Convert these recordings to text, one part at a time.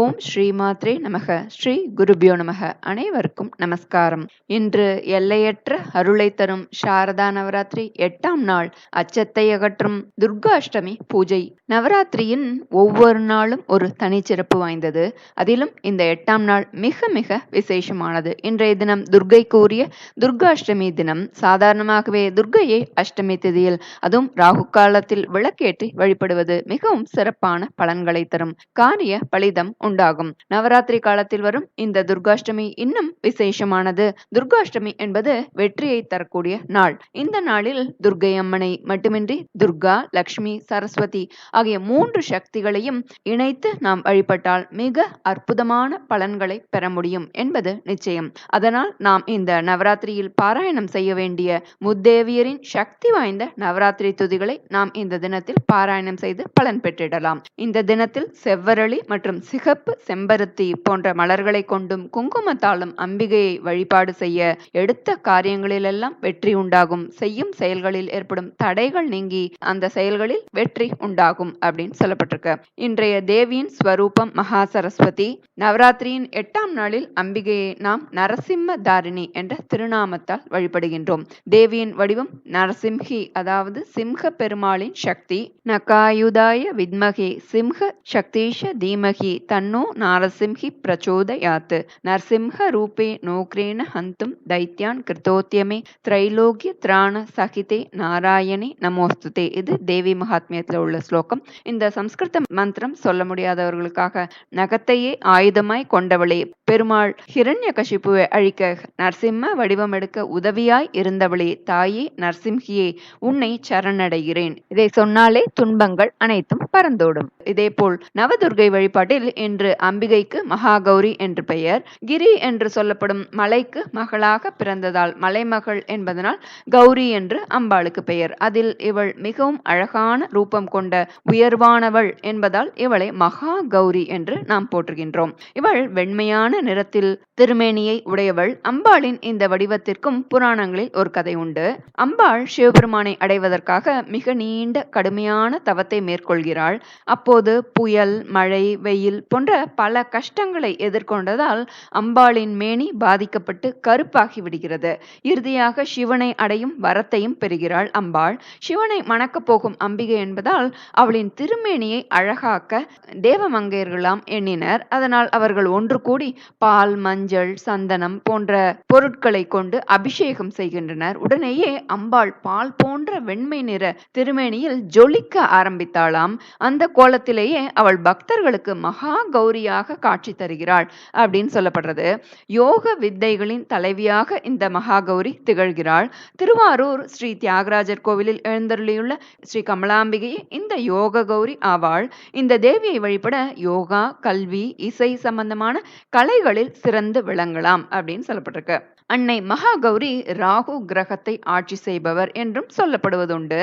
ஓம் ஸ்ரீமாத்ரே நமக. ஸ்ரீ குருபியோ நமக. அனைவருக்கும் நமஸ்காரம். இன்று எல்லையற்ற அருளை தரும் சாரதா நவராத்திரி எட்டாம் நாள் அச்சத்தை அகற்றும் துர்காஷ்டமி பூஜை. நவராத்திரியின் ஒவ்வொரு நாளும் ஒரு தனிச்சிறப்பு வாய்ந்தது. அதிலும் இந்த எட்டாம் நாள் மிக மிக விசேஷமானது. இன்றைய தினம் துர்கை கூறிய துர்காஷ்டமி தினம் சாதாரணமாகவே துர்கையை அஷ்டமி திதியில் அதுவும் ராகு காலத்தில் விளக்கேற்றி வழிபடுவது மிகவும் சிறப்பான பலன்களை தரும். காரிய பலிதம் உண்டாகும். நவராத்திரி காலத்தில் வரும் இந்த துர்காஷ்டமி இன்னும் விசேஷமானது. துர்காஷ்டமி என்பது வெற்றியை தரக்கூடிய நாள். இந்த நாளில் துர்கை அம்மனை மட்டுமின்றி துர்கா லக்ஷ்மி சரஸ்வதி ஆகிய மூன்று சக்திகளையும் இணைத்து நாம் வழிபட்டால் மிக அற்புதமான பலன்களை பெற முடியும் என்பது நிச்சயம். அதனால் நாம் இந்த நவராத்திரியில் பாராயணம் செய்ய வேண்டிய முத்தேவியரின் சக்தி வாய்ந்த நவராத்திரி துதிகளை நாம் இந்த தினத்தில் பாராயணம் செய்து பலன் பெற்றிடலாம். இந்த தினத்தில் செவ்வரளி மற்றும் சிகப்பு செம்பருத்தி போன்ற மலர்களை கொண்டும் குங்குமத்தாலும் அம்பிகையை வழிபாடு செய்ய எடுத்த காரியங்களிலெல்லாம் வெற்றி உண்டாகும். செய்யும் செயல்களில் ஏற்படும் தடைகள் நீங்கி அந்த செயல்களில் வெற்றி உண்டாகும் அப்படின்னு சொல்லப்பட்டிருக்கு. இன்றைய தேவியின் ஸ்வரூபம் மகா சரஸ்வதி. நவராத்திரியின் எட்டாம் நாளில் அம்பிகையை நாம் நரசிம்ம தாரிணி என்ற திருநாமத்தால் வழிபடுகின்றோம். தேவியின் வடிவம் நரசிம்ஹி அதாவது சிம்ஹ பெருமாளின் சக்தி. நகாயுதாய வித்மகி சிம்ஹ சக்தீஷ தீமகி தன் நாரசிம்ஹி பிரச்சோதயாத் நரசிம்ஹ ரூபே நோக்ரேன ஹந்தும் தைத்யான் கிருத்தோத்தியமே திரைலோக்கிய திராண சகிதே நாராயணி நமோஸ்துதே. இது தேவி மகாத்மியத்தில் உள்ள ஸ்லோகம். இந்த சம்ஸ்கிருத மந்திரம் சொல்ல முடியாதவர்களுக்காக நகத்தையே ஆயுதமாய் கொண்டவளே. பெருமாள் ஹிரண்ய கஷிப்புவை அழிக்க நரசிம்ம வடிவம் எடுக்க உதவியாய் இருந்தவளே. தாயே நரசிம்ஹியே உன்னை சரணடைகிறேன். இதை சொன்னாலே துன்பங்கள் அனைத்தும் பறந்தோடும். இதேபோல் நவதுர்கை வழிபாட்டில் என்று அம்பிகைக்கு மகாகௌரி என்று பெயர். கிரி என்று சொல்லப்படும் மலைக்கு மகளாக பிறந்ததால் மலைமகள் என்பதனால் கௌரி என்று அம்பாளுக்கு பெயர். அதில் இவள் மிகவும் அழகான ரூபம் கொண்ட உயர்வானவள் என்பதால் இவளை மகா கௌரி என்று நாம் போற்றுகின்றோம். இவள் வெண்மையான நிறத்தில் திருமேனியை உடையவள். அம்பாளின் இந்த வடிவத்திற்கும் புராணங்களில் ஒரு கதை உண்டு. அம்பாள் சிவபெருமானை அடைவதற்காக மிக நீண்ட கடுமையான தவத்தை மேற்கொள்கிறாள். அப்போது புயல் மழை வெயில் போன்ற பல கஷ்டங்களை எதிர்கொண்டதால் அம்பாளின் மேனி பாதிக்கப்பட்டு கருப்பாகி விடுகிறது. இறுதியாக சிவனை அடையும் வரத்தையும் பெறுகிறாள் அம்பாள். சிவனை மணக்கப் போகும் அம்பிகை என்பதால் அவளின் திருமேனியை அழகாக்க தேவமங்கையர்களாம் எண்ணினர். அதனால் அவர்கள் ஒன்று கூடி பால் மஞ்சள் சந்தனம் போன்ற பொருட்களை கொண்டு அபிஷேகம் செய்கின்றனர். உடனேயே அம்பாள் பால் போன்ற வெண்மை நிற திருமேனியில் ஜொலிக்க ஆரம்பித்தாளாம். அந்த கோலத்திலேயே அவள் பக்தர்களுக்கு மகா கௌரியாக காட்சி தருகிறாள் அப்படின்னு சொல்லப்படுறது. யோக வித்தைகளின் தலைவியாக இந்த மகாகௌரி திகழ்கிறாள். திருவாரூர் ஸ்ரீ தியாகராஜர் கோவிலில் எழுந்தருளியுள்ள ஸ்ரீ கமலாம்பிகையே இந்த யோக கௌரி ஆவாள். இந்த தேவியை வழிபட யோகா கல்வி இசை சம்பந்தமான கலைகளில் சிறந்து விளங்கலாம் அப்படின்னு சொல்லப்பட்டிருக்கு. அன்னை மகாகௌரி ராகு கிரகத்தை ஆட்சி செய்பவர் என்றும் சொல்லப்படுவதுண்டு.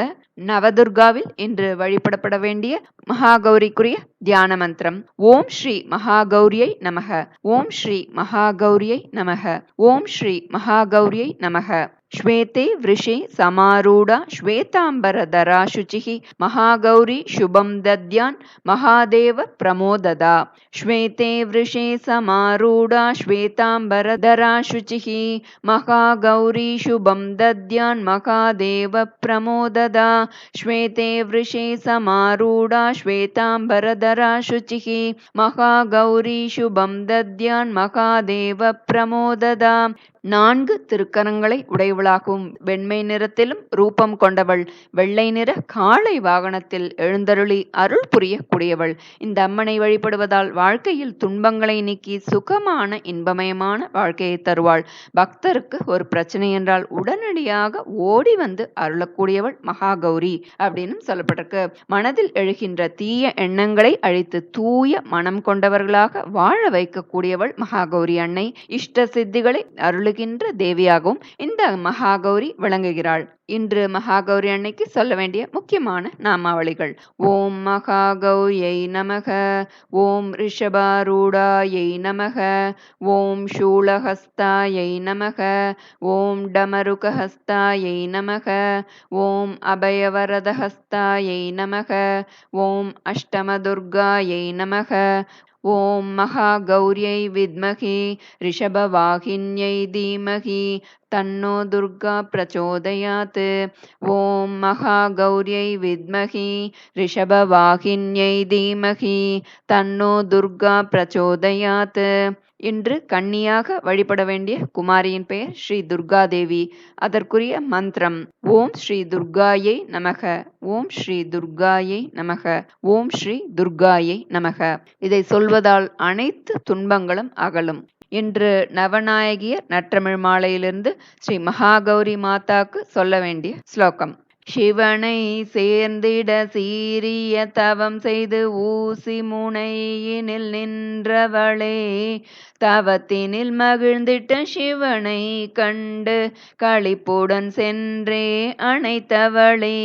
நவதுர்காவில் இன்று வழிபடப்பட வேண்டிய மகாகௌரிக்குரிய தியான மந்திரம். ஓம் ஸ்ரீ மகாகௌரியை நமக. ஓம் ஸ்ரீ மகாகௌரியை நமக. ஓம் ஸ்ரீ மகாகௌரியை நமக. श्वेते वृषे समारूढा श्वेताम्बरधरा शुचिः महागौरी शुभं दद्यान् महादेव प्रमोददा श्वेते वृषे समारूढा श्वेताम्बरधरा शुचिः महागौरी शुभं दद्यान् महादेव प्रमोददा श्वेते वृषे समारूढा श्वेताम्बरधरा शुचिः महागौरी शुभं दद्यान् महादेव प्रमोददा நான்கு திருக்கரங்களை கொண்டவளாகவும் வெண்மை நிறத்திலும் ரூபம் கொண்டவள். வெள்ளை நிற காளை வாகனத்தில் எழுந்தருளி அருள் புரியக்கூடியவள். இந்த அம்மனை வழிபடுவதால் வாழ்க்கையில் துன்பங்களை நீக்கி சுகமான இன்பமயமான வாழ்க்கையை தருவாள். பக்தருக்கு ஒரு பிரச்சனை என்றால் உடனடியாக ஓடி வந்து அருளக்கூடியவள் மகாகௌரி அப்படின்னு சொல்லப்பட்டிருக்கு. மனதில் எழுகின்ற தீய எண்ணங்களை அழித்து தூய மனம் கொண்டவர்களாக வாழ வைக்கக்கூடியவள் மகாகௌரி அன்னை. இஷ்ட சித்திகளை அருளுகின்ற தேவியாகவும் இந்த மகாகௌரி விளங்குகிறாள். இன்று மகாகௌரி அன்னைக்கு சொல்ல வேண்டிய முக்கியமான நாமாவளிகள். ஓம் மகாகௌரியை நமக ஓம் ரிஷபாரூடாயை நமக ஓம் சூலஹஸ்தாயை நமக ஓம் டமருகஹஸ்தாயை நமக ஓம் அபயவரதஹஸ்தாயை நமக ஓம் அஷ்டமதுர்காயை நமக ॐ महागौर्यै विद्महे ऋषभवाहिन्यै धीमहि तन्नो दुर्गा प्रचोदयात्। ॐ महागौर्यै विद्महे ऋषभवाहिन्यै धीमहि तन्नो दुर्गा प्रचोदयात् இன்று கன்னியாக வழிபட வேண்டிய குமாரியின் பெயர் ஸ்ரீ துர்காதேவி. அதற்குரிய மந்திரம் ஓம் ஸ்ரீ துர்காயை நமக ஓம் ஸ்ரீ துர்காயை நமக ஓம் ஸ்ரீ துர்காயை நமக. இதை சொல்வதால் அனைத்து துன்பங்களும் அகலும். இன்று நவநாயகியர் நற்றமிழ் மாலையிலிருந்து ஸ்ரீ மகாகௌரி மாதாக்கு சொல்ல வேண்டிய ஸ்லோகம். சிவனை சேர்ந்திட சீரிய தவம் செய்து ஊசி முனையினில் நின்றவளே தவத்தினில் மகிழ்ந்திட்ட சிவனை கண்டு களிப்புடன் சென்றே அணைத்தவளே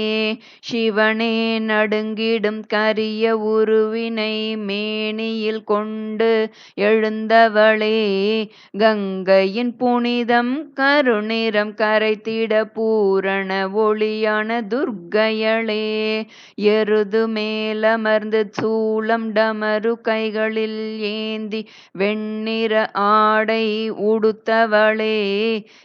சிவனே நடுங்கிடும் கரிய உருவினை மேனியில் கொண்டு எழுந்தவளே கங்கையின் புனிதம் கருநிறம் கரைத்திட பூரண ஒளியான துர்க்கையளே எருது மேலமர்ந்து சூளம் டமரு கைகளில் ஏந்தி வெண்ணிற ஆடை உடுத்தவளே.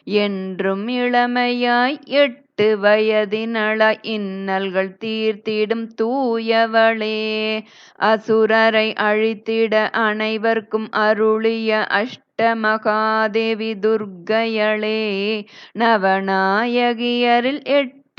என்றும் இளமையாய் எட்டு வயதினள இன்னல்கள் தீர்த்திடும் தூயவளே. அசுரரை அழித்திட அனைவர்க்கும் அருளிய அஷ்ட மகாதேவி துர்க்கையளே. நவநாயகியரில்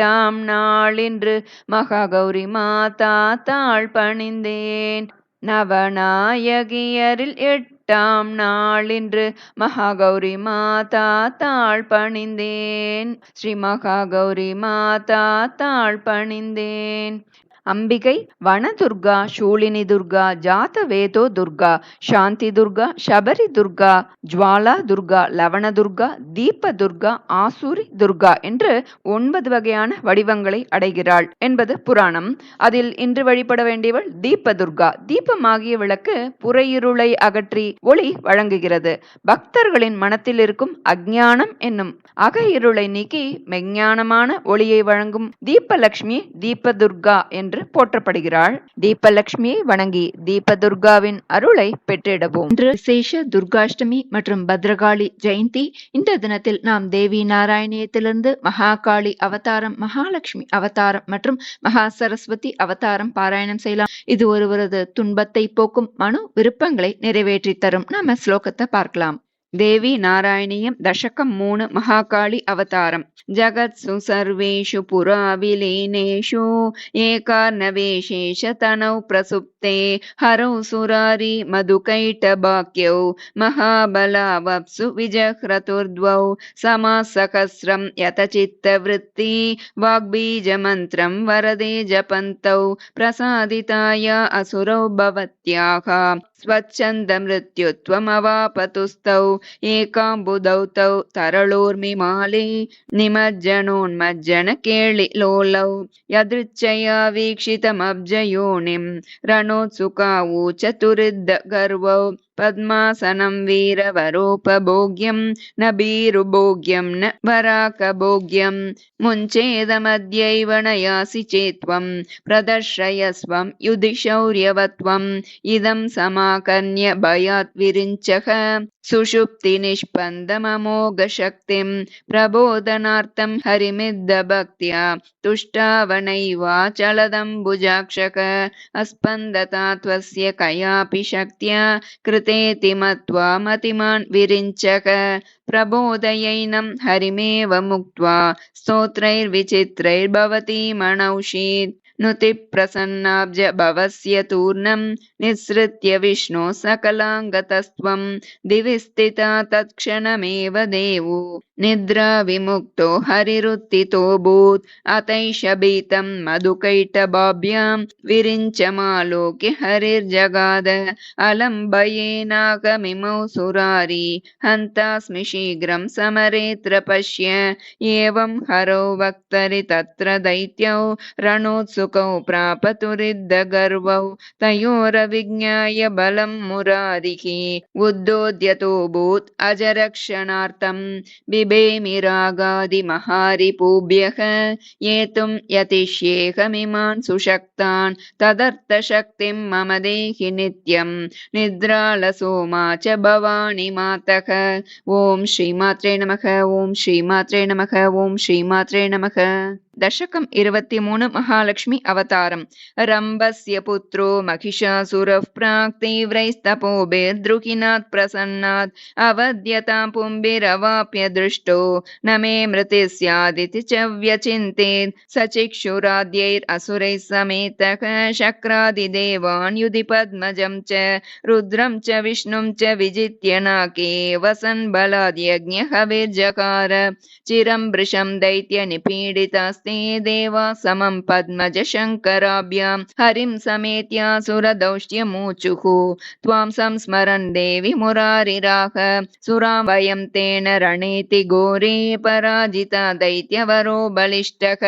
எட்டாம் நாளின்று மகாகௌரி மாதா தாழ் பணிந்தேன். நவநாயகியரில் எட்டாம் நாளின்று மகாகௌரி மாதா தாழ் பணிந்தேன். ஸ்ரீ மகாகௌரி மாதா தாழ் பணிந்தேன். அம்பிகை வனதுர்கா சூழினி துர்கா ஜாத வேதோ துர்கா சாந்தி துர்கா சபரி துர்கா ஜுவாலா துர்கா லவண துர்கா தீப துர்கா ஆசூரி துர்கா என்று ஒன்பது வகையான வடிவங்களை அடைகிறாள் என்பது புராணம். அதில் இன்று வழிபட வேண்டியவள் தீப துர்கா. தீபமாகிய விளக்கு புறையிருளை அகற்றி ஒளி வழங்குகிறது. பக்தர்களின் மனத்தில் இருக்கும் அஜ்ஞானம் என்னும் அக இருளை நீக்கி மெஞ்ஞானமான ஒளியை வழங்கும் தீபலக்ஷ்மி தீப துர்கா என்று போற்றப்படுகிறாள். தீபலட்சுமியை வணங்கி தீபதுர்காவின் அருளை பெற்றிடவும். இன்று விசேஷ துர்காஷ்டமி மற்றும் பத்ரகாளி ஜெயந்தி. இந்த தினத்தில் நாம் தேவி நாராயணியத்திலிருந்து மகாகாளி அவதாரம் மகாலட்சுமி அவதாரம் மற்றும் மகா சரஸ்வதி அவதாரம் பாராயணம் செய்யலாம். இது ஒருவரது துன்பத்தை போக்கும் மனு விருப்பங்களை நிறைவேற்றி தரும். நாம ஸ்லோகத்தை பார்க்கலாம். देवी नारायणीयं दशकं मून् महाकाळि अवतारम्। जगत्सु सर्वेषु पुरा विलीनेषु एकार्णवेशेषतनौ प्रसुप्ते। हरौ सुरारि मधुकैटबाक्यौ महाबलावप्सु विजह्रतुर्द्वौ समासहस्रं यतचित्तवृत्ति। वाग्बीजमन्त्रं वरदे जपन्तौ प्रसादिताय असुरौ भवत्याः। स्वच्छन्दमृत्युत्वमवापतुस्तौ ಏಕಾಂಬುದೌತೌ ತರಳೋರ್ಮಿ ಮಾಲೆ ನಿಮಜ್ಜನೋನ್ಮಜ್ಜನ ಕೇಳಿ ಲೋಲೌ ಯದೃಚ್ಛಯ ವೀಕ್ಷಿತಮಬ್ಜಯೋನಿಂ ರಣೋತ್ಸುಕಾವು ಚತುರಿದ್ದ ಗರ್ವೌ पद्मासनं वीरवरोपभोग्यं भीरुभोग्यं न वराकभोग्यं मुञ्चेदमद्यैव न यासि चेत्त्वं प्रदर्शयस्वं युधि शौर्यवत्वम् इदं समाकर्ण्य भयात् विरिञ्चः सुषुप्तिनिष्पन्दममोघशक्तिं। प्रबोधनार्थं हरिमिद्धभक्त्या तुष्टावनैवाचलदम्बुजाक्षक अस्पन्दता त्वस्य कयापि शक्त्या తేతి మత్వా మతిమాన్ విరించక. ప్రబోధయైనం హరిమేవ ముక్త్వా. స్తోత్రైర్విచిత్రైర్భవతి మనౌషీత్ मणौषीत् नुतिप्रसन्नाब्ज भवस्य तूर्णं निःसृत्य विष्णो सकलाङ्गतस्त्वं दिवि स्थिता तत्क्षणमेव देवो निद्राविमुक्तो हरिरुत्थितोऽभूत् अतैष भीतं मधुकैटभाभ्यां विरिञ्चमालोक्य हरिर्जगाद अलं भयेनागमिमौ सुरारी हन्तास्मि शीघ्रं समरेऽत्र पश्य एवं हरौ वक्तरि तत्र दैत्यौ रणोत्सुक सुकौ प्रापतुरिद्धगर्वौ तयोरविज्ञाय बलं मुरारिः उद्दोद्यतोऽभूत् अजरक्षणार्थं बिभेमि रागादिमहारिपूभ्यः येतुं यतिष्येऽहमिमान् सुशक्तान् तदर्थशक्तिं मम देहि नित्यं निद्रालसो मा च भवानि मातः ॐ श्रीमात्रे नमः ॐ श्रीमात्रे नमः ॐ श्रीमात्रे नमः దశకం ఇరవత్తి మూణు మహాలక్ష్మి అవతారం. రంభస్య పుత్రో మహిషాసురః ప్రాక్ తీవ్రైస్తపోభిర్దృకినాత్ ప్రసన్నాత్ అవధ్యతాం పుంభిరవాప్య దృష్టో నమే మృతి స్యాదితి చ వ్యచింతేత్ సచిక్షురాద్యైరసురైः समेतः शक्रादिदेवान्युधि पद्मजं च रुद्रं च विष्णुं च विजित्य नाके वसन् बलाद्यज्ञहविर्जकार चिरं वृषं दैत्यनिपीडितास् दैत्यनिपीडितास्ते देवा समं पद्मजशङ्कराभ्यां हरिं समेत्यासुरदौष्ट्यमूचुः त्वां संस्मरन् देवि मुरारिराह सुरां वयं तेन रणेति घोरे पराजिता दैत्यवरो बलिष्ठः।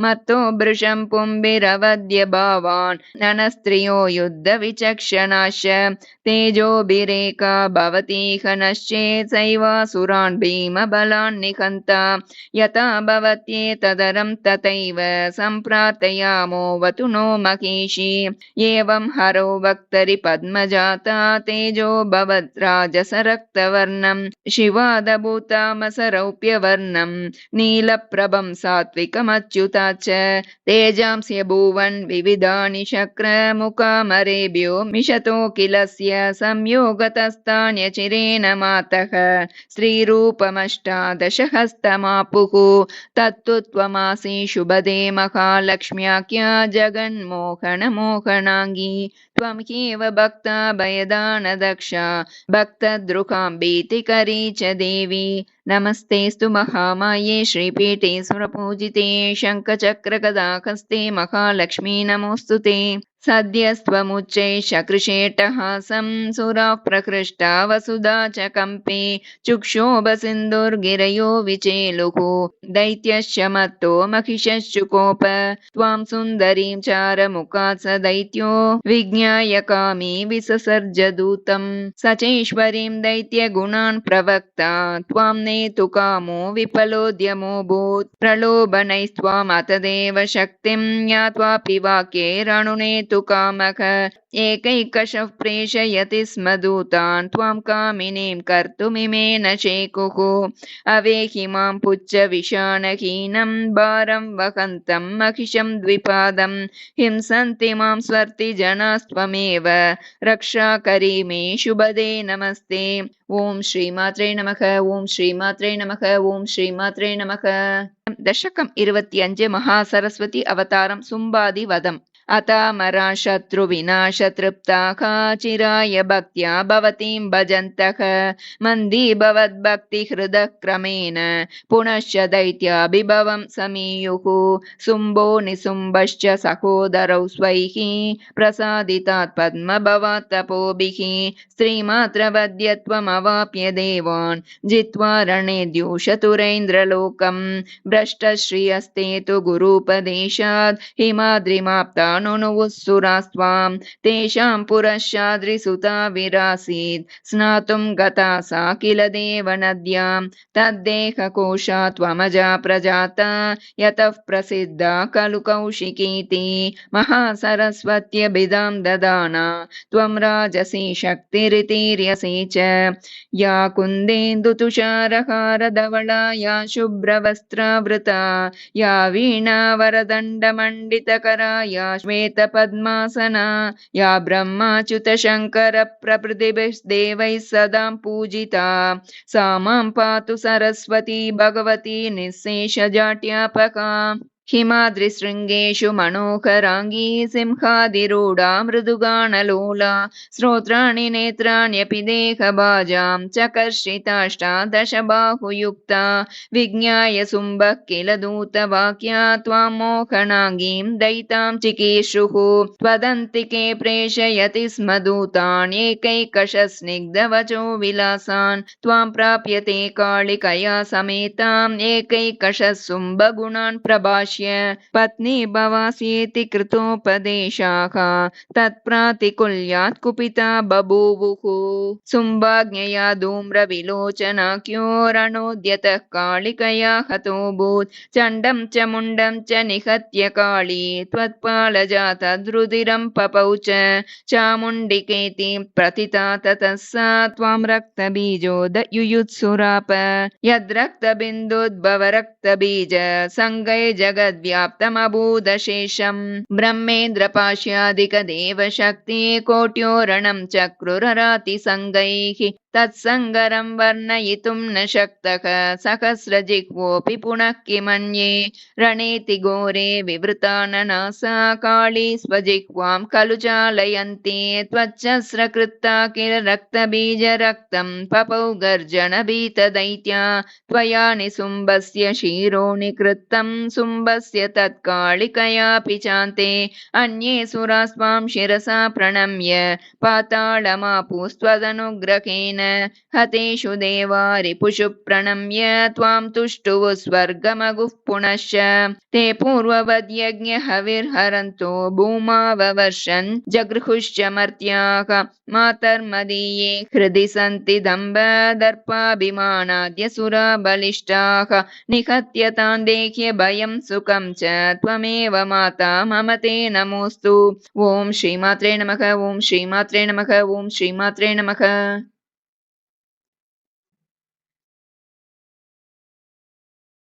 मत्तो भृशं पुम्भिरवद्य भावान् ननस्त्रियो युद्धविचक्षणाश्च। तेजोभिरेका भवतीह नश्चेत् सैवासुरान् भीमबलान् निहन्ता। यथा भवत्येतदरं तथैव सम्प्रार्थयामोऽवतु नो महिषी। एवं हरो वक्तरि पद्मजाता तेजो भवद्राजसरक्तवर्णं शिवादभूतामसरौप्यवर्णं नीलप्रभं सात्विकमच्युता च। तेजांस्य भुवन् विविधानि शक्रमुखामरेभ्यो मिषतो किलस्य संयोगतस्तान्यचिरेण मातः। स्त्रीरूपमष्टादशहस्तमापुः तत्तु त्वमासि शुभदे महालक्ष्म्याख्या जगन्मोहनमोहनाङ्गी। त्वं ह्येव भक्ता भयदानदक्षा भक्तद्रुकां भीतिकरी च देवी। नमस्तेऽस्तु महामाये श्रीपीठे सुरपूजिते शङ्खचक्रगदाहस्ते महालक्ष्मी नमोऽस्तु ते सद्यस्त्वमुच्चैष कृशेटहासं सुराः प्रकृष्टा वसुधा च कम्पे चुक्षोभसिन्धुर्गिरयो विचेलुः दैत्यश्च मत्तो महिषश्चुकोप त्वां सुन्दरीं चारमुखात् स दैत्यो विज्ञाय कामी विससर्जदूतं सचैश्वरीं दैत्यगुणान् प्रवक्ता त्वां नेतु कामो विफलोद्यमोऽभूत् प्रलोभनैस्त्वामतदेव शक्तिं ज्ञात्वापि वाक्ये रणुनेतु तु कामः एकैकशः प्रेषयति स्म दूतान् त्वां कामिनीं कर्तुमिमे न शेकुः अवेहि माँ पुच्छ विषाणहीनं, भारं वहन्तं महिषं द्विपादं। हिंसन्ति माँ स्वर्ति जनास्त्वमेव रक्षाकरी मे शुभदे नमस्ते। ॐ श्रीमात्रे नमः, ॐ श्रीमात्रे नमः, ॐ श्रीमात्रे नमः। दशकम् इरुपत्यञ्जे महासरस्वती अवतारं सुम्बादि वदम् शत्रुविनाशतृप्ताः चिराय भक्त्या भवतीं भजन्तः। पुनश्च दैत्याभिभवं समीयुः। शुम्भो निशुम्भश्च सहोदरौ स्वैः प्रसादितात् पद्मभवात् तपोभिः। स्त्रीमात्रवद्यत्वमवाप्य देवान् जित्वा रणे द्यूषतुरेन्द्रलोकं। भ्रष्टश्रियस्ते तु गुरूपदेशात् हिमाद्रिमाप्ता नुनुवुःसुरास्त्वां तेषां पुरश्चाद्रिसुता विरासीत् स्नातुं गता सा किल देवनद्यां तद्देहकोशा त्वमजा प्रजाता यतः प्रसिद्धा खलु कौशिकीति महासरस्वत्यभिधां ददाना त्वं राजसी शक्तिरितीर्यसि च या कुन्देन्दुतुषारहारधवला या शुभ्रवस्त्रावृता या वीणावरदण्डमण्डितकरा या श्वेतपद्मासना या ब्रह्माच्युतशङ्करप्रभृतिभिर्देवैः सदा पूजिता। सा माँ पातु सरस्वती भगवती निःशेषजाट्यापका। हिमाद्रिशृङ्गेषु मनोहराङ्गी सिंहादिरूढा मृदुगानलोला श्रोत्राणि नेत्राण्यपि देहभाजां चकर्षिताष्टादशबाहुयुक्ता, विज्ञाय शुम्भः किल दूतवाक्या त्वां मोहनाङ्गीं दयितां चिकीर्षुः त्वदन्तिके प्रेषयति स्म दूतान् एकैकशस्निग्धवचो विलासान्, त्वां प्राप्यते काళिकया समेताम् एकैकशः शुम्भगुणान् प्रभाष्य पश्य पत्नी भवासीति कृतोपदेशाः तत्प्रातिकुल्यात् कुपिता बभूवुः सुम्भाज्ञया धूम्रविलोचनाख्योरणोद्यतः कालिकया हतोऽभूत् चण्डं च मुण्डं च निहत्य काली त्वत्पालजातद्रुधिरं पपौ च चामुण्डिकेति प्रतिता ततः सा त्वां रक्तबीजोद युयुत्सुराप यद्रक्तबिन्दुद्भवरक्तबीज सङ्गै जगद्व्याप्तमभूदशेषम् ब्रह्मेन्द्रपाश्यादिकदेवशक्ति कोट्योरणं चक्रुररातिसङ्गैः तत्सङ्गरं वर्णयितुं न शक्तः। सहस्रजिह्वोऽपि पुनः किमन्ये? रणेति घोरे विवृताननासा काली स्वजिह्वां खलु चालयन्ति। रक्तबीजरक्तं? पपौ गर्जनभीतदैत्या। त्वया निसुम्बस्य शिरो निकृत्तं। सुम्बस्य तत्कालिकयापि चान्ते। अन्ये सुरास्त्वां शिरसा प्रणम्य। पाताళमापुस्त्वदनुग्रहेण हतेषु देवा रिपुषु प्रणम्य त्वां तुष्टुः स्वर्गमगुः पुनश्च। ते पूर्ववद्यज्ञहविर्हरन्तो भूमाववर्षन् जगृहुश्च मर्त्याः मातर्मदीये हृदि सन्ति दम्बदर्पाभिमानाद्य सुरा बलिष्ठाः निहत्य तान् देह्य भयं सुखं च त्वमेव माता मम ते नमोऽस्तु। ॐ श्रीमात्रे नमः ॐ श्रीमात्रे नमः ॐ श्रीमात्रे नमः